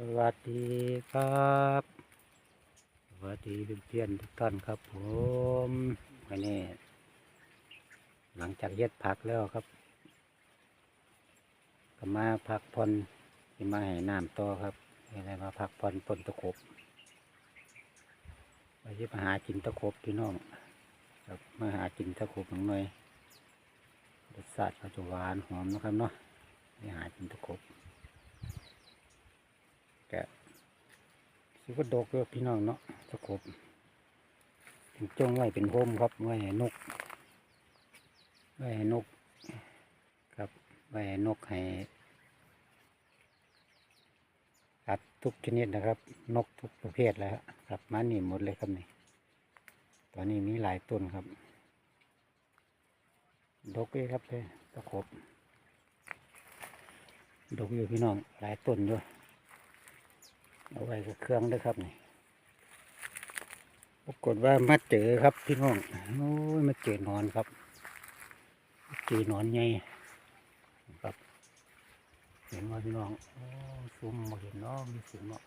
สวัสดีครับ สวัสดีเพื่อนทุกท่านครับผมวันนี้ หลังจากเย็ดผักแล้วครับ ก็มาพักผ่อนที่มาให้น้ำต่อครับอะไรมาพักผ่อนปนตะขบไปที่มาหากินตะขบพี่น้องครับมาหากินตะขบหน่อยรสชาติเขาจะหวานหอมนะครับเนาะไปหากินตะขบ แกะ สิก็ดกเลยพี่น้องเนาะตะขบถึงจงไว้เป็นโฮมครับไว้ให้นกไว้ให้นก ครับไว้ให้นกให้สัตว์ทุกชนิดนะครับ นกทุกประเภทแล้วครับมานี่หมดเลยครับนี่ตอนนี้มีหลายต้นครับ ดกเลยครับเลยตะขบดกอยู่พี่น้องหลายต้นด้วย เอาไว้กับเครื่องด้วยครับนี่ปรากฏว่ามาเจอครับพี่น้องโอ้ยมาเจอหนอนครับเจอหนอนใหญ่ครับ เห็นว่าพี่น้องโอ้ซุ้มมาเห็นเนาะมีซุ้มเนาะ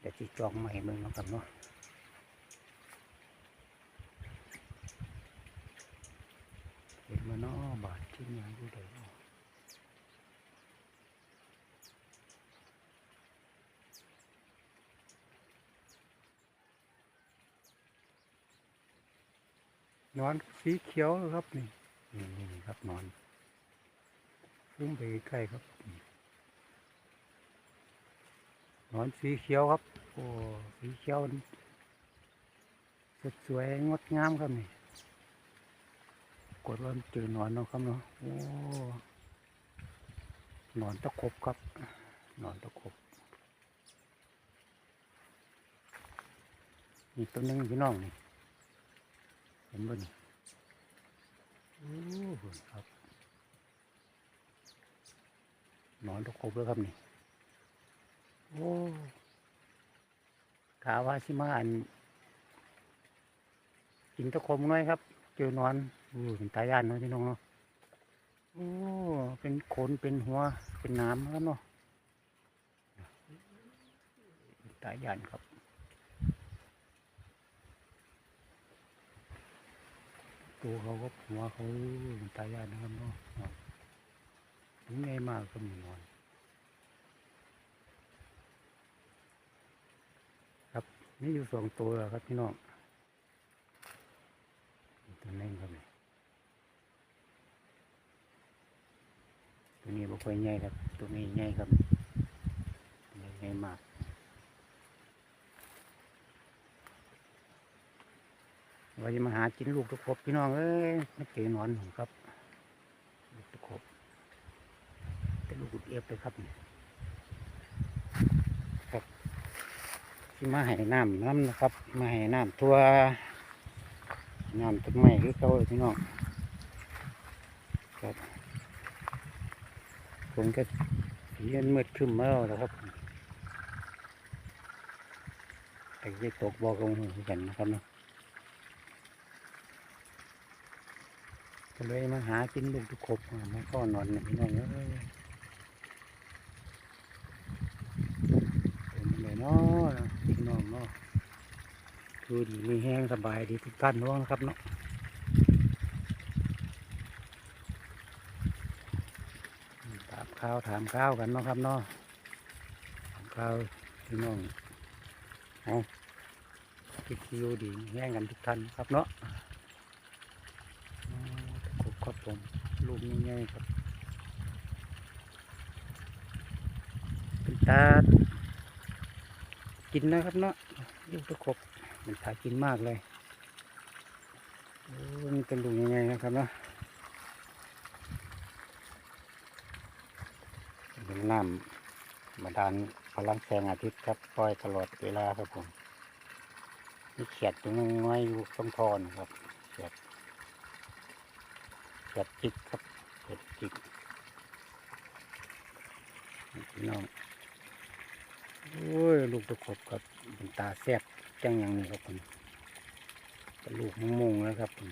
แต่จีจองมาเห็นมึงนาะครับเนาะเห็นมาเนาะบาดที่ยังอยู่เด้ นาะนอนสีเขียวครับนี่นี่นี่ครับนอนซุ้มไปใกล้ๆครับนี่นอนสีเขียวครับ โอ้สีเขียวสดสวยงดงามครับนี่กดว่ามันเจอนอนเนาะครับเนาะโอ้นอนตะคบครับ นอนตะคบนี่ตัวหนึงพี่น้องนี่เห็นบ่นี่โอ้โหครับนอนตะครบแล้วครับนี่ โอ้กาว่าสิมาอันกินตะครบน้อยครับ เจอนอนโอ้เป็นตายานเนาะพี่น้องเนาะโอ้เป็นขนเป็นหัว เป็นน้ำครับเนาะตายานครับ ตัวเขาก็หัวเขาตายยากนะครับเนาะถึงไงมากก็มีนอนครับนี่อยู่สองตัวครับพี่น้องตัวนี้ครับนี่ตัวนี้บ่ค่อยใหญ่ครับ ตัวนี้ใหญ่ครับใหญ่มาก ว่าจะมาหากินลูกตะครบพี่น้องเอ้ยไม่เจอนอนผมครับลูกตะครบแต่ลูกอุดเอฟเลยครับนี่ครับที่มาให้น้ำน้ำนะครับ มาให้น้ำทั่วน้ำต้นไม้คือเขาพี่น้องครับผมก็สีมันมืดขึ้นมาแล้วนะครับแต่จะตกบอกลงหูกันนะครับเนาะ ก็เลยมาหากินลูกทุกขบมาก็นอนเนี่ยพี่น้องเอ้ยเป็นเลยเนาะพี่น้องเนาะคือดีมีแห้งสบายดีทุกท่านน้องนะครับเนาะถามข้าวถามข้าวกันเนาะครับเนาะถามข้าวพี่น้องเอาคิดคิวดีแห้งกันทุกท่านครับเนาะ ครบครับผม ลูกง่ายๆครับเป็นตากินนะครับเนาะลูกตะขบมันตายกินมากเลยโอ้มันเป็นลูกง่ายๆนะครับเนาะเป็นน้ำมาดานพลังแสงอาทิตย์ครับปล่อยตลอดเวลาครับผมมีเขียดตัวน้อยอยู่ตรงทอนครับ เขียดเผ็ดจิกครับเผ็ดจิกพี่น้องโอ้ยลูกตะขบครับเป็นตาแซ่บจังอย่างนี้ครับผมเป็นลูกมงๆแล้วครับผม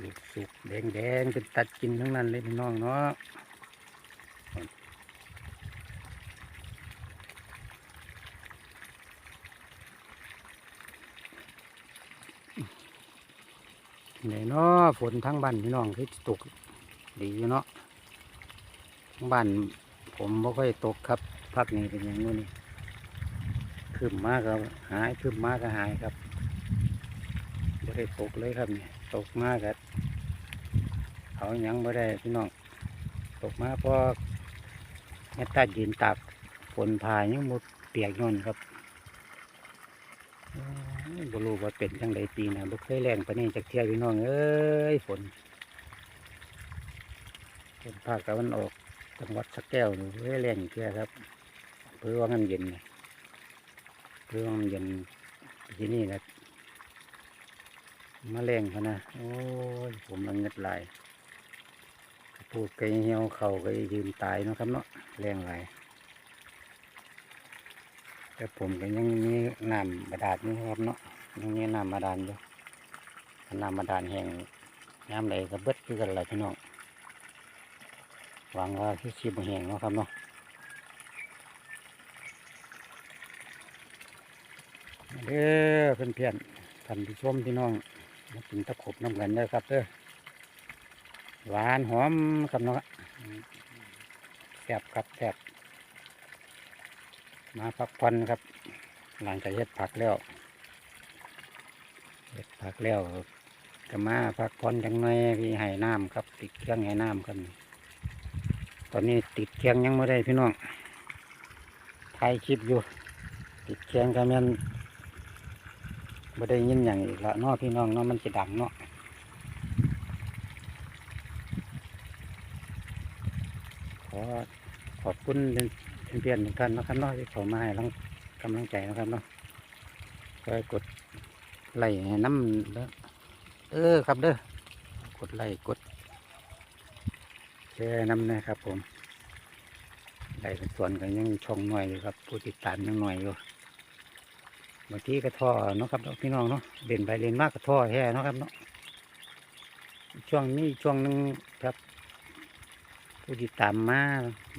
ลูกสุกแดงแดงๆเป็นตัดกินทั้งนั้นเลยพี่น้องเนาะไหนเนาะ ฝนทั้งบ้านพี่น้องคือตกดีอยู่เนาะทั้งบ้านผมไม่ค่อยตกครับพักนี้เป็นอย่างนู้นนี่คืมมากก็หายคืมมากก็หายครับไม่ได้ตกเลยครับนี่ตกมากครับเอาหยังไม่ได้พี่น้องตกมาเพราะแม่ตายืนตากฝนพายยังหมดเปียกยนนครับ บ่รู้ว่าเป็นจังไดปีนะบ่เคยแรงปานนี้จากเที่ยวพี่น้องเอ้ยฝนฝนภาคตะวันออกจังหวัดสะแก้วนี่เคยแรงเที่ยครับเพื่อว่ามันเย็นไงเพื่อว่ามันเย็นที่นี่นะมาแรงเขานะโอ้ยผมมันเงิดไหลายพูดไกเหี่ยวเข่าก็ยืนตายนะครับเนาะแรงไหล แต่ผมก็ยังมีน้ำบาดาลนี่ครับเนาะยังมีน้ำบาดาลอยู่น้ำบาดาลแห้งน้ำไหลก็เบิดคือกันเลยพี่น้องหวังว่าที่ชีบแห้งเนาะครับเนาะเด้อเพื่อนๆท่านผู้ชมพี่น้องมากินตะขบน้ำกันเด้อครับเด้อหวานหอมครับเนาะแซ่บครับแซ่บ มาพักผ่อนครับ หลังจากเฮ็ดผักแล้วเฮ็ดผักแล้วก็มาพักผ่อนจังหน่อยพี่ให้น้ำครับ ติดเครื่องให้น้ำครับตอนนี้ติดเครื่องยังไม่ได้พี่น้องถ่ายคลิปอยู่ ติดเครื่องก็แม่นไม่ได้ยินอย่างอีกละเนาะพี่น้องเนาะมันจะดังเนาะขอขอบคุณ เพื่อนๆทุกท่านนะครับเนาะที่เขามาให้กำลังใจนะครับเนาะคอยกดไลค์ให้น้ำเด้อเออครับเด้อกดไลค์กดแชร์น้ำนะครับ ผมไลค์เป็นส่วนกันยังช่องหน่อยอยู่ครับ ผู้ติดตามยังหน่อยอยู่บางทีก็ท่อเนาะครับพี่น้องเนาะเด่นไปเด่นมากก็ท่อแห่เนาะครับเนาะช่วงนี้ช่วงหนึงครับ ผู้ติดตามมา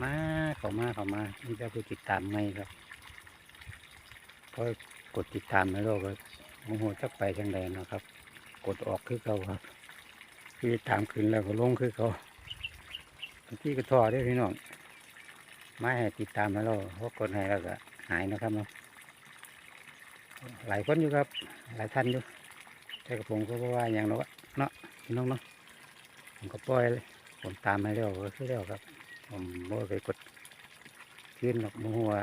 มาเขามาเขามานี่จะผู้ติดตามไม่ครับพอกดติดตามแล้วก็โมโหจักไปจังใดนะครับ กดออกคือเขาครับคือตามขึ้นแล้วก็ลงคือเขาที่ก็ทอเด้พี่น้องมาให้ติดตามมาแล้วเขาะกดให้แล้วก็หายนะครับเนาะหลายคนอยู่ครับ หลายท่านอยู่แต่กับผมก็บ่ว่าอย่างเนาะเนาะพี่น้องเนาะผมก็ปล่อยเลย ผมตามให้แล้วก็คือแล้วครับ ผมบ่ไปกดขึ้นหรอกมโหว่า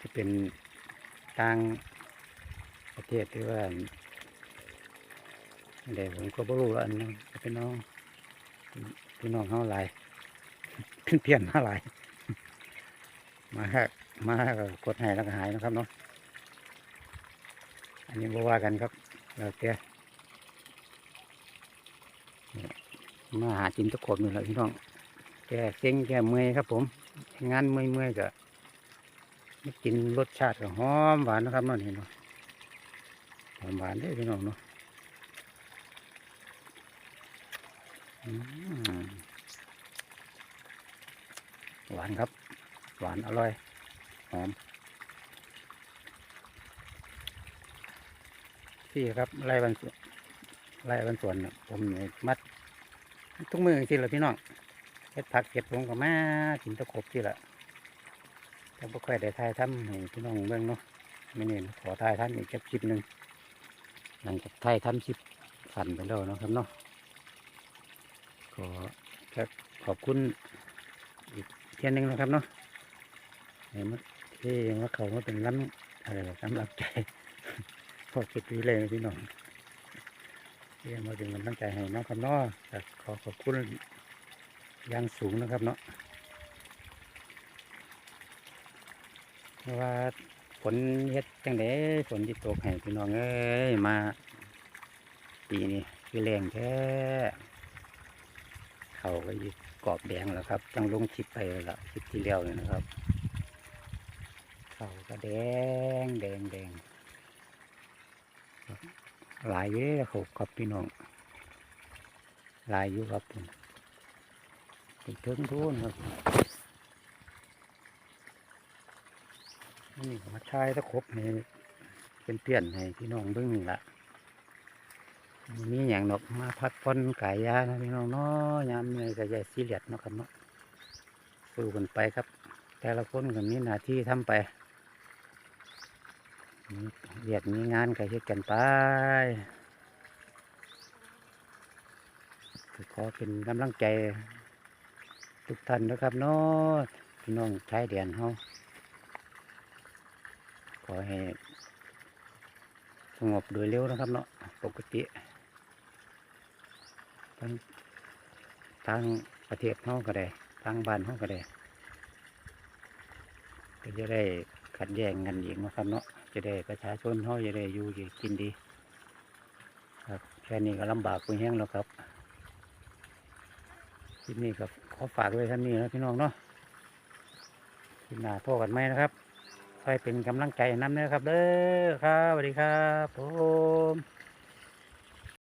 จะเป็นต่างประเทศหรือว่าเดี๋ยวผมก็บ่รู้ละอันนึงพี่น้องพี่น้องเขาหลายเพี้ยนมาหลายมาฮะมาก็กดให้แล้วก็หายนะครับเนาะอันนี้บ่ว่ากันครับแล้วแต่นี่ มาหาจินตะขบนี่แหละพี่น้องแกเซ็งแกเมื่อยครับ ผมงานเมื่อยเมื่อยก็ม่กินรสชาติหอมหวานนะครับนั่นเห็นเนาะหอมหวานด้อพี่น้องเนาะอืมหวานครับ หวานอร่อยหอมที่ครับไร่บันสวนไร่บันสวนผมมัด ทุกมือสิละพี่น้องเฮ็ดผักเก็บผมก็มากินตะขบสิละแต่บ่ค่อยได้ทายทำให้พี่น้องเบิ่งเนาะไม่เนี่ขอทายทำอีกจักคลิปหนึ่งหลังจากทายทำคลิปสั่นไปแล้วเนาะครับเนาะขอขอบคุณอีกเที่ยหนึงนะครับเนาะให้มาที่มาเขามาเป็นล้ำอะไรกำลังใจพอคิดดีเลยพี่น้อง ที่มาถึงมันตั้งใจให้น้องคำน้อแต่ขอขอบคุณอย่างสูงนะครับเนาะเพราะว่าฝนเฮ็ดจังไดฝนที่ตกให้พี่น้องเอ้ยมาปีนี้คือแรงแท้เขาก็ยึดกรอบแดงแล้วครับจังลงคลิปไปแล้วล่ะคลิปที่แล้วเนี่ยนะครับเขาก็แดงแดงแดง หลายเย้เขาครับพี่น้องหลายอยู่ครับผมเป็นถึงทุนครับนี่มาทายตะครบให้เป็นเปลี่ยนให้พี่น้องเบิ่งละมีอย่างดอกมาพักผ่อนกายยานะพี่น้องเนาะยามเหนื่อยก็อย่าซีเรียสเนาะครับเนาะสู้กันไปครับ แต่ละคนก็มีหน้าที่ทำไป เรียกมีงานก็เฮ็ดกันไปขอเป็นกำลังใจ ทุกท่านนะครับเนาะพี่น้องชายแดนเฮาขอให้สงบโดยเร็วนะครับเนาะปกติทั้งทางประเทศเฮาก็ได้ทางบ้านเฮาก็ได้ก็จะได้ ขัดแย้งกันอีกนะครับเนาะจะได้ประชาชนเฮาจะได้อยู่ดีกินดี ครับแค่นี้ก็ลำบากไปแห้งแล้วครับคลิปนี้กับขอฝากไว้ท่านนี้นะพี่น้องเนาะคลิปหน้าพ่อกันไหมนะครับคอยเป็นกำลังใจน้ำเนื้อครับเด้อครับสวัสดีครับผม